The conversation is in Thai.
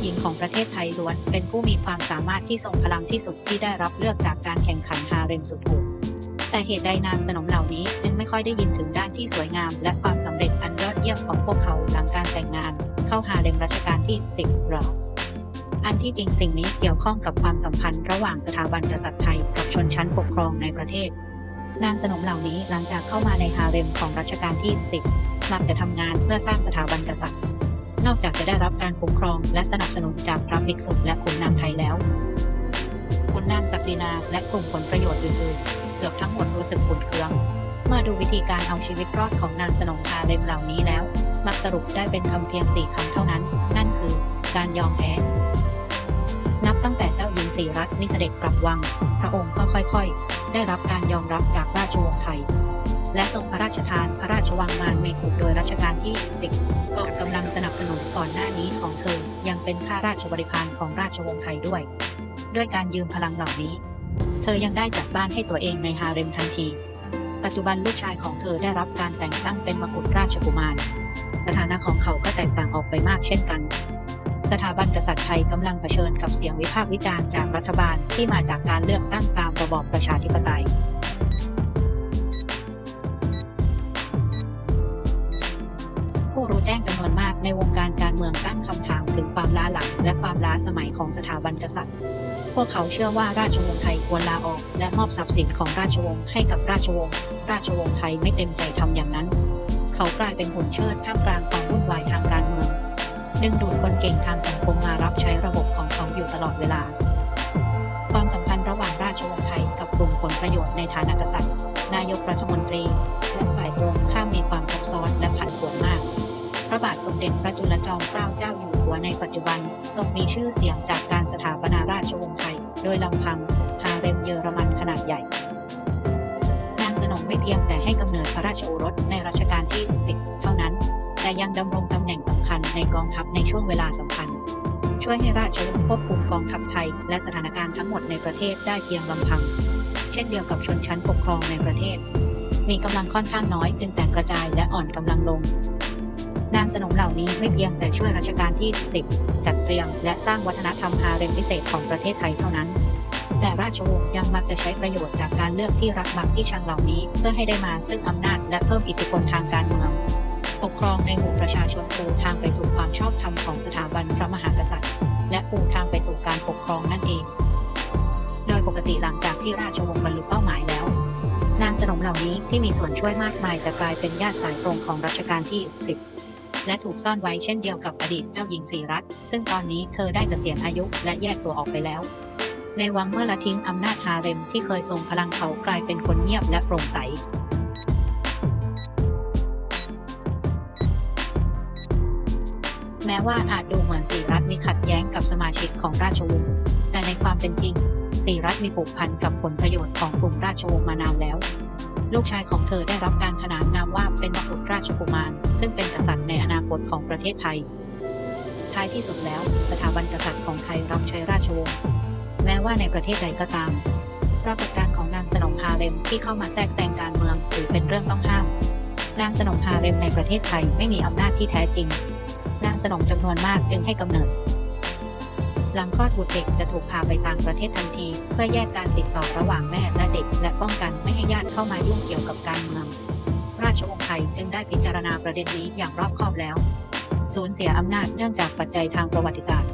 หญิงของประเทศไทยล้วน เป็นผู้มีความสามารถที่ทรงพลังที่สุดที่ได้รับเลือกจากการแข่งขันฮาเร็มสุดโหดแต่เหตุใดนางสนมเหล่านี้จึงไม่ค่อยได้ยินถึงด้านที่สวยงาม และความสำเร็จอันยอดเยี่ยมของพวกเขาหลังการแต่งงาน เข้าฮาเร็มรัชกาลที่10หรออันที่จริงสิ่งนี้เกี่ยวข้องกับความสัมพันธ์ระหว่างสถาบันกษัตริย์ไทยกับชนชั้นปกครองในประเทศ นางสนมเหล่านี้หลังจากเข้ามาในฮาเร็มของรัชกาลที่ 10มักจะทำงานเพื่อสร้างสถาบันกษัตริย์ นอกจากจะได้รับการปกครองและสนับสนุนจากพระภิกษุและขุนนางไทยแล้วขุนนางศักดินาและกลุ่มผลประโยชน์อื่นๆ เกือบทั้งหมดรู้สึกขุ่นเคือง เมื่อดูวิธีการเอาชีวิตรอดของนางสนมฮาเร็มเหล่านี้แล้ว มักสรุปได้เป็นคำเพียงสี่คำเท่านั้น นั่นคือการยอมแพ้นับตั้งแต่เจ้าหญิงสีรัตน์นิเสด็จกลับวัง พระองค์ก็ค่อยๆ ได้รับการยอมรับจากราชวงศ์ไทย และทรงพระราชทานพระราชวังมารเมกุโดยรัชกาลที่ 10ก่อนกำลังสนับสนุนก่อนหน้านี้ของเธอยังเป็นข้าราชบริพารของราชวงศ์ไทยด้วย ด้วยการยืมพลังเหล่านี้ เธอยังได้จัดบ้านให้ตัวเองในฮาเร็มทันที ปัจจุบันลูกชายของเธอได้รับการแต่งตั้งเป็นมกุฎราชกุมาร สถานะของเขาก็แตกต่างออกไปมากเช่นกันสถาบันกษัตริย์ไทยกำลังเผชิญกับเสียงวิพากษ์วิจารณ์จากรัฐบาลที่มาจากการเลือกตั้งตามระบอบประชาธิปไตย แจ้งจำนวนมากในวงการการเมืองตั้งคำถามถึงความล้าหลังและความล้าสมัยของสถาบันกษัตริย์ พวกเขาเชื่อว่าราชวงศ์ไทยควรลาออก และมอบทรัพย์สินของราชวงศ์ให้กับราชวงศ์ราชวงศ์ไทยไม่เต็มใจทำอย่างนั้น เขากลายเป็นหุ่นเชิดท่ามกลางความวุ่นวายทางการเมืองดึงดูดคนเก่งทางสังคมมารับใช้ระบบของเขาอยู่ตลอดเวลา ความสัมพันธ์ระหว่างราชวงศ์ไทยกับกลุ่มผลประโยชน์ในฐานะกษัตริย์ นายกรัฐมนตรี สมเด็จพระจุลจอมเกล้าเจ้าอยู่หัวในปัจจุบัน ทรงมีชื่อเสียงจากการสถาปนาราชวงศ์ไทย โดยลำพังฮาเร็มเยอรมันขนาดใหญ่ นางสนมไม่เพียงแต่ให้กำเนิดพระราชโอรสในรัชกาลที่ 10 เท่านั้น แต่ยังดำรงตำแหน่งสำคัญในกองทัพในช่วงเวลาสำคัญ ช่วยให้ราชวงศ์ควบคุมกองทัพไทย และสถานการณ์ทั้งหมดในประเทศได้เพียงลำพัง เช่นเดียวกับชนชั้นปกครองในประเทศมีกำลังค่อนข้างน้อยจึงแตกกระจายและอ่อนกำลังลง นางสนมเหล่านี้ไม่เพียงแต่ช่วยรัชกาลที่ 10 จัดเตรียม และสร้างวัฒนธรรมฮาเร็มพิเศษของประเทศไทยเท่านั้น แต่ราชวงศ์ยังมักจะใช้ประโยชน์จากการเลือกที่รักมักที่ชังเหล่านี้ เพื่อให้ได้มาซึ่งอำนาจและเพิ่มอิทธิพลทางการเมืองปกครองในหมู่ประชาชนปูทางไปสู่ความชอบธรรมของสถาบันพระมหากษัตริย์ และปูทางไปสู่การปกครองนั่นเอง โดยปกติหลังจากที่ราชวงศ์บรรลุเป้าหมายแล้ว นางสนมเหล่านี้ที่มีส่วนช่วยมากมายจะกลายเป็นญาติสายตรงของรัชกาลที่ 10 และถูกซ่อนไว้เช่นเดียวกับอดีตเจ้าหญิงสีรัตซึ่งตอนนี้เธอได้เกษียณอายุและแยกตัวออกไปแล้ว ในวังเมื่อละทิ้งอำนาจฮาเร็มที่เคยทรงพลังเขากลายเป็นคนเงียบและโปร่งใสแม้ว่าอาจดูเหมือนสีรัฐมีขัดแย้งกับสมาชิกของราชวงศ์ แต่ในความเป็นจริง สีรัฐมีผูกพันกับผลประโยชน์ของกลุ่มราชวงศ์มานานแล้ว ลูกชายของเธอได้รับการขนานนามว่าเป็นมกุฎราชกุมาร ซึ่งเป็นกษัตริย์ในอนาคตของประเทศไทย ท้ายที่สุดแล้ว สถาบันกษัตริย์ของไทยรับใช้ราชวงศ์ แม้ว่าในประเทศใดก็ตาม ปรากฏการณ์ของนางสนมฮาเร็มที่เข้ามาแทรกแซงการเมืองถือเป็นเรื่องต้องห้าม นางสนมฮาเร็มในประเทศไทยไม่มีอำนาจที่แท้จริง นางสนมจำนวนมากจึงให้กำเนิด หลังคลอดบุตรเด็กจะถูกพาไปต่างประเทศทันที เพื่อแยกการติดต่อระหว่างแม่และเด็ก และป้องกันไม่ให้ญาติเข้ามายุ่งเกี่ยวกับการเมือง ราชวงศ์ไทยจึงได้พิจารณาประเด็นนี้อย่างรอบคอบแล้ว สูญเสียอำนาจเนื่องจากปัจจัยทางประวัติศาสตร์